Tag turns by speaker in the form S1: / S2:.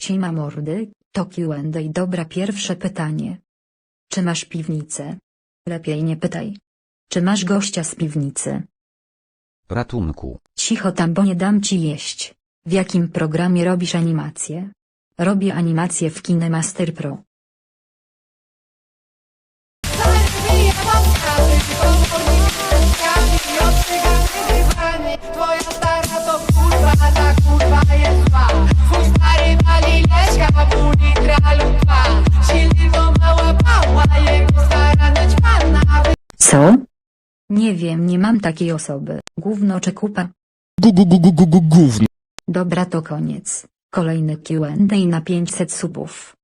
S1: Siema mordy, to Q&A dobra pierwsze pytanie. Czy masz piwnicę? Lepiej nie pytaj. Czy masz gościa z piwnicy?
S2: Ratunku.
S1: Cicho tam bo nie dam ci jeść. W jakim programie robisz animację? Robię animację w KineMaster Pro. Co? Nie wiem, nie mam takiej osoby. Gówno czy kupa?
S2: Gu gu gu gu gu gu gówno.
S1: Dobra to koniec. Kolejny Q&A na 500 subów.